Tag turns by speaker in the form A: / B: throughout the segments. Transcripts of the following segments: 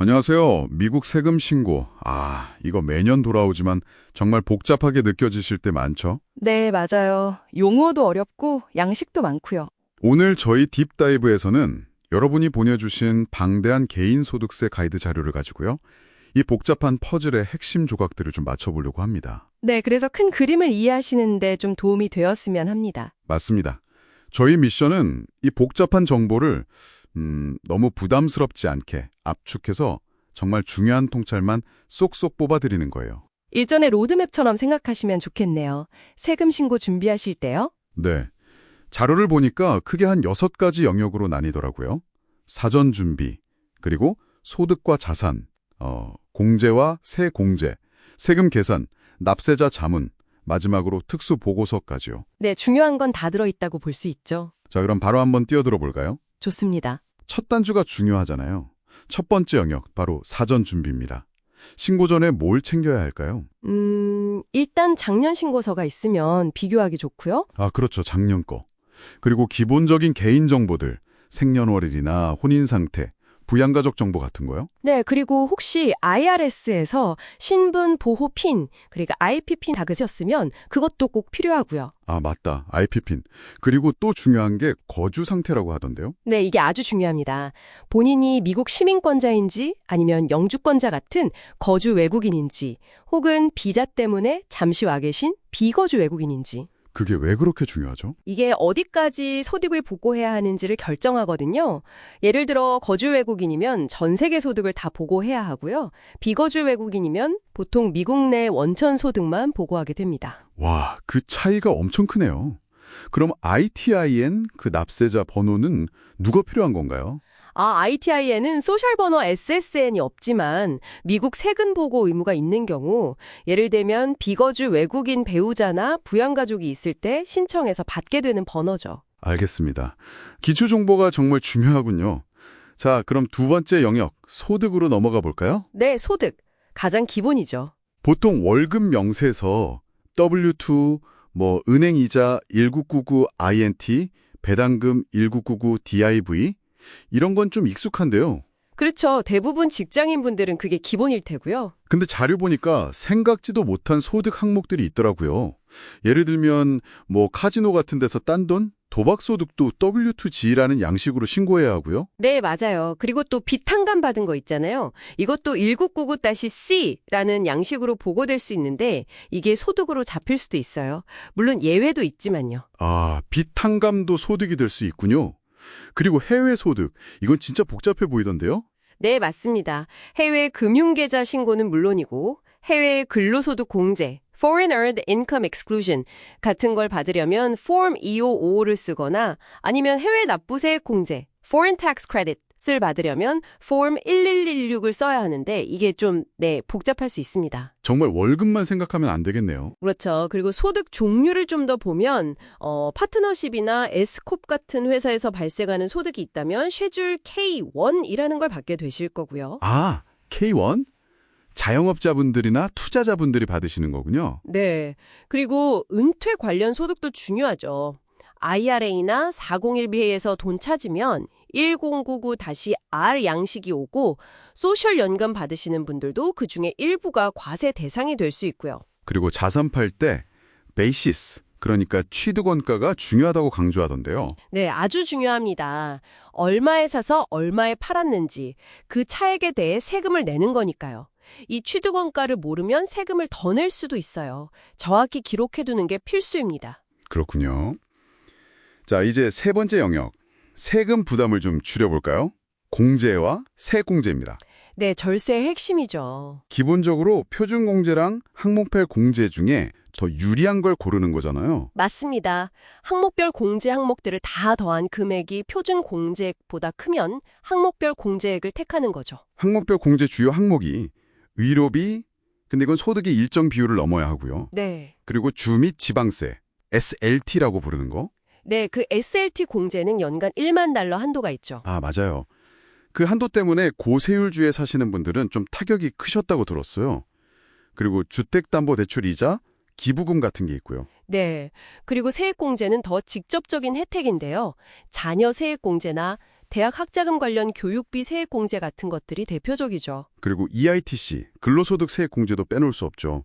A: 안녕하세요. 미국 세금 신고. 아, 이거 매년 돌아오지만 정말 복잡하게 느껴지실 때 많죠?
B: 네, 맞아요. 용어도 어렵고 양식도 많고요.
A: 오늘 저희 딥다이브에서는 여러분이 보내주신 방대한 개인소득세 가이드 자료를 가지고요. 이 복잡한 퍼즐의 핵심 조각들을 좀 맞춰보려고 합니다.
B: 네, 그래서 큰 그림을 이해하시는데 좀 도움이 되었으면 합니다.
A: 맞습니다. 저희 미션은 이 복잡한 정보를 음, 너무 부담스럽지 않게 압축해서 정말 중요한 통찰만 쏙쏙 뽑아드리는 거예요.
B: 일전의 로드맵처럼 생각하시면 좋겠네요. 세금 신고 준비하실 때요.
A: 네. 자료를 보니까 크게 한 여섯 가지 영역으로 나뉘더라고요. 사전 준비, 그리고 소득과 자산, 어, 공제와 세 공제, 세금 계산, 납세자 자문, 마지막으로 특수 보고서까지요.
B: 네, 중요한 건 다 들어있다고 볼 수 있죠.
A: 자, 그럼 바로 한번 뛰어들어 볼까요?
B: 좋습니다.
A: 첫 단추가 중요하잖아요. 첫 번째 영역, 바로 사전 준비입니다. 신고 전에 뭘 챙겨야 할까요?
B: 음, 일단 작년 신고서가 있으면 비교하기 좋고요.
A: 아, 그렇죠. 작년 거. 그리고 기본적인 개인정보들, 생년월일이나 혼인 상태, 부양가족 정보 같은 거요?
B: 네, 그리고 혹시 IRS에서 신분 보호 핀, 그러니까 IP 핀 다그셨으면 그것도 꼭 필요하고요.
A: 아, 맞다. IP핀. 그리고 또 중요한 게 거주 상태라고 하던데요?
B: 네, 이게 아주 중요합니다. 본인이 미국 시민권자인지 아니면 영주권자 같은 거주 외국인인지 혹은 비자 때문에 잠시 와 계신 비거주 외국인인지
A: 그게 왜 그렇게 중요하죠?
B: 이게 어디까지 소득을 보고해야 하는지를 결정하거든요. 예를 들어 거주 외국인이면 전 세계 소득을 다 보고해야 하고요. 비거주 외국인이면 보통 미국 내 원천 소득만 보고하게 됩니다.
A: 와, 그 차이가 엄청 크네요. 그럼 ITIN, 그 납세자 번호는 누가 필요한 건가요?
B: 아, ITI에는 소셜 번호 SSN이 없지만 미국 세금 보고 의무가 있는 경우 예를 들면 비거주 외국인 배우자나 부양가족이 있을 때 신청해서 받게 되는 번호죠.
A: 알겠습니다. 기초 정보가 정말 중요하군요. 자, 그럼 두 번째 영역, 소득으로 넘어가 볼까요?
B: 네, 소득. 가장 기본이죠.
A: 보통 월급 명세서 W2, 뭐 은행 이자 1999 INT, 배당금 1999 DIV 이런 건 좀 익숙한데요.
B: 그렇죠. 대부분 직장인분들은 그게 기본일 테고요.
A: 근데 자료 보니까 생각지도 못한 소득 항목들이 있더라고요. 예를 들면 뭐 카지노 같은 데서 딴 돈, 도박 소득도 W2G라는 양식으로 신고해야 하고요.
B: 네, 맞아요. 그리고 또 비탄감 받은 거 있잖아요. 이것도 1999-C라는 양식으로 보고될 수 있는데 이게 소득으로 잡힐 수도 있어요. 물론 예외도 있지만요.
A: 아, 비탕감도 소득이 될 수 있군요. 그리고 해외 소득, 이건 진짜 복잡해 보이던데요?
B: 네, 맞습니다. 해외 금융계좌 신고는 물론이고 해외 근로소득 공제, Foreign Earned Income Exclusion 같은 걸 받으려면 Form 2555를 쓰거나 아니면 해외 납부세 공제, Foreign Tax Credit 을 받으려면 Form 1116을 써야 하는데 이게 좀, 네, 복잡할 수 있습니다.
A: 정말 월급만 생각하면 안 되겠네요.
B: 그렇죠. 그리고 소득 종류를 좀 더 보면 어, 파트너십이나 에스콥 같은 회사에서 발생하는 소득이 있다면 쉐줄 K1이라는 걸 받게 되실 거고요.
A: 아, K1? 자영업자분들이나 투자자분들이 받으시는 거군요.
B: 네. 그리고 은퇴 관련 소득도 중요하죠. IRA나 401b에서 돈 찾으면 1099-R 양식이 오고 소셜 연금 받으시는 분들도 그중에 일부가 과세 대상이 될 수 있고요.
A: 그리고 자산 팔 때 베이시스, 그러니까 취득 원가가 중요하다고 강조하던데요.
B: 네, 아주 중요합니다. 얼마에 사서 얼마에 팔았는지 그 차액에 대해 세금을 내는 거니까요. 이 취득 원가를 모르면 세금을 더 낼 수도 있어요. 정확히 기록해두는 게 필수입니다.
A: 그렇군요. 자, 이제 세 번째 영역, 세금 부담을 좀 줄여볼까요? 공제와 세공제입니다.
B: 네, 절세의 핵심이죠.
A: 기본적으로 표준공제랑 항목별 공제 중에 더 유리한 걸 고르는 거잖아요.
B: 맞습니다. 항목별 공제 항목들을 다 더한 금액이 표준 공제액보다 크면 항목별 공제액을 택하는 거죠.
A: 항목별 공제 주요 항목이 의료비, 근데 이건 소득의 일정 비율을 넘어야 하고요.
B: 네.
A: 그리고 주 및 지방세, SLT라고 부르는 거.
B: 네, 그 SLT 공제는 연간 1만 달러 한도가 있죠.
A: 아, 맞아요. 그 한도 때문에 고세율주에 사시는 분들은 좀 타격이 크셨다고 들었어요. 그리고 주택담보대출 이자, 기부금 같은 게 있고요.
B: 네. 그리고 세액공제는 더 직접적인 혜택인데요. 자녀 세액공제나 대학 학자금 관련 교육비 세액 공제 같은 것들이 대표적이죠.
A: 그리고 EITC, 근로소득 세액 공제도 빼놓을 수 없죠.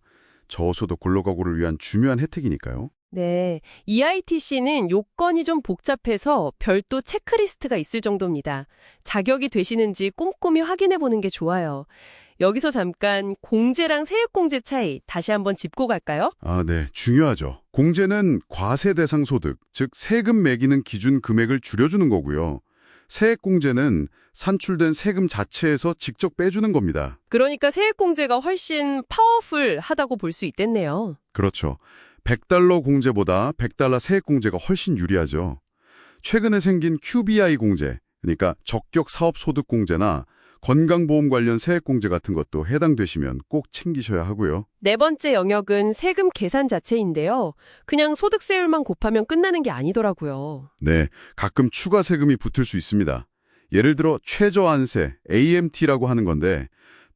A: 저소득 근로가구를 위한 중요한 혜택이니까요.
B: 네, EITC는 요건이 좀 복잡해서 별도 체크리스트가 있을 정도입니다. 자격이 되시는지 꼼꼼히 확인해 보는 게 좋아요. 여기서 잠깐 공제랑 세액공제 차이 다시 한번 짚고 갈까요?
A: 아, 네. 중요하죠. 공제는 과세 대상 소득, 즉 세금 매기는 기준 금액을 줄여주는 거고요. 세액 공제는 산출된 세금 자체에서 직접 빼주는 겁니다.
B: 그러니까 세액공제가 훨씬 파워풀하다고 볼 수 있겠네요.
A: 그렇죠. 100달러 공제보다 100달러 세액 공제가 훨씬 유리하죠. 최근에 생긴 QBI 공제, 그러니까 적격 사업 소득 공제나 건강보험 관련 세액 공제 같은 것도 해당되시면 꼭 챙기셔야 하고요.
B: 네 번째 영역은 세금 계산 자체인데요. 그냥 소득세율만 곱하면 끝나는 게 아니더라고요.
A: 네, 가끔 추가 세금이 붙을 수 있습니다. 예를 들어 최저안세, AMT라고 하는 건데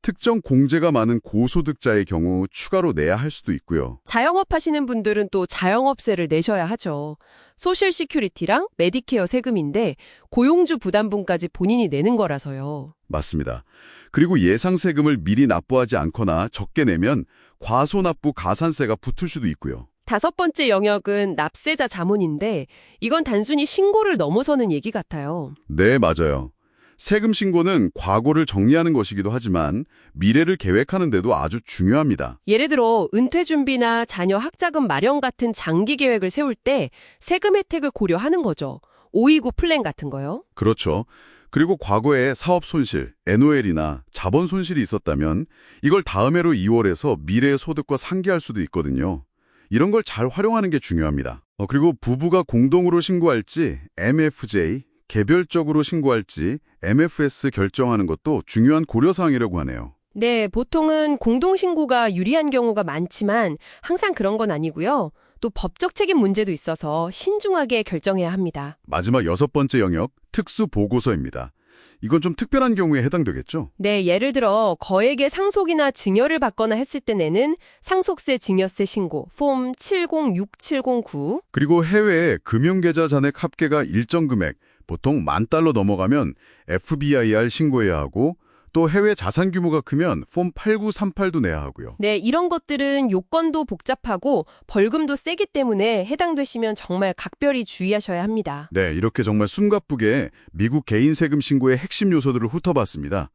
A: 특정 공제가 많은 고소득자의 경우 추가로 내야 할 수도 있고요.
B: 자영업 하시는 분들은 또 자영업세를 내셔야 하죠. 소셜 시큐리티랑 메디케어 세금인데 고용주 부담분까지 본인이 내는 거라서요.
A: 맞습니다. 그리고 예상 세금을 미리 납부하지 않거나 적게 내면 과소납부 가산세가 붙을 수도 있고요.
B: 다섯 번째 영역은 납세자 자문인데 이건 단순히 신고를 넘어서는 얘기 같아요.
A: 네, 맞아요. 세금 신고는 과거를 정리하는 것이기도 하지만 미래를 계획하는 데도 아주 중요합니다.
B: 예를 들어 은퇴 준비나 자녀 학자금 마련 같은 장기 계획을 세울 때 세금 혜택을 고려하는 거죠. 529 플랜 같은 거요.
A: 그렇죠. 그리고 과거에 사업 손실, NOL이나 자본 손실이 있었다면 이걸 다음 해로 2월에서 미래의 소득과 상기할 수도 있거든요. 이런 걸 잘 활용하는 게 중요합니다. 어, 그리고 부부가 공동으로 신고할지 MFJ, 개별적으로 신고할지 MFS 결정하는 것도 중요한 고려사항이라고 하네요.
B: 네, 보통은 공동신고가 유리한 경우가 많지만 항상 그런 건 아니고요. 또 법적 책임 문제도 있어서 신중하게 결정해야 합니다.
A: 마지막 여섯 번째 영역, 특수보고서입니다. 이건 좀 특별한 경우에 해당되겠죠?
B: 네, 예를 들어 거액의 상속이나 증여를 받거나 했을 때 내는 상속세 증여세 신고 폼 706709
A: 그리고 해외에 금융계좌 잔액 합계가 일정 금액, 보통 만 달러 넘어가면 FBIR 신고해야 하고 또 해외 자산 규모가 크면 폼 8938도 내야 하고요.
B: 네, 이런 것들은 요건도 복잡하고 벌금도 세기 때문에 해당되시면 정말 각별히 주의하셔야 합니다.
A: 네, 이렇게 정말 숨가쁘게 미국 개인 세금 신고의 핵심 요소들을 훑어봤습니다.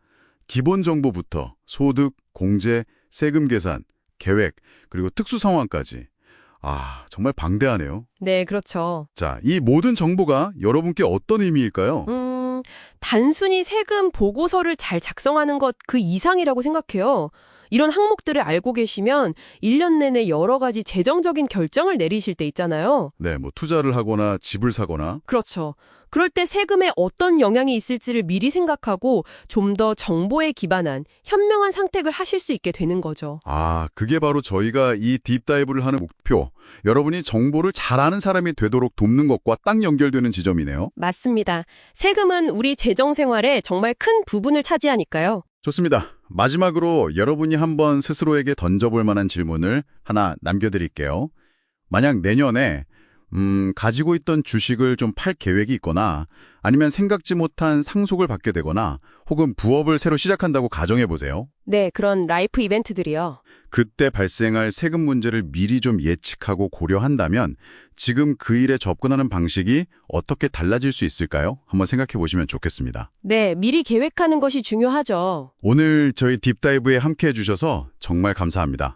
A: 기본 정보부터 소득, 공제, 세금 계산, 계획, 그리고 특수 상황까지. 아, 정말 방대하네요.
B: 네, 그렇죠.
A: 자, 이 모든 정보가 여러분께 어떤 의미일까요?
B: 음, 단순히 세금 보고서를 잘 작성하는 것 그 이상이라고 생각해요. 이런 항목들을 알고 계시면 1년 내내 여러 가지 재정적인 결정을 내리실 때 있잖아요.
A: 네, 뭐 투자를 하거나 집을 사거나
B: 그렇죠. 그럴 때 세금에 어떤 영향이 있을지를 미리 생각하고 좀 더 정보에 기반한 현명한 선택을 하실 수 있게 되는 거죠.
A: 아, 그게 바로 저희가 이 딥다이브를 하는 목표. 여러분이 정보를 잘 아는 사람이 되도록 돕는 것과 딱 연결되는 지점이네요.
B: 맞습니다. 세금은 우리 재정 생활에 정말 큰 부분을 차지하니까요.
A: 좋습니다. 마지막으로 여러분이 한번 스스로에게 던져볼 만한 질문을 하나 남겨드릴게요. 만약 내년에 음, 가지고 있던 주식을 좀 팔 계획이 있거나 아니면 생각지 못한 상속을 받게 되거나 혹은 부업을 새로 시작한다고 가정해 보세요.
B: 네, 그런 라이프 이벤트들이요.
A: 그때 발생할 세금 문제를 미리 좀 예측하고 고려한다면 지금 그 일에 접근하는 방식이 어떻게 달라질 수 있을까요? 한번 생각해 보시면 좋겠습니다.
B: 네, 미리 계획하는 것이 중요하죠.
A: 오늘 저희 딥다이브에 함께 해 주셔서 정말 감사합니다.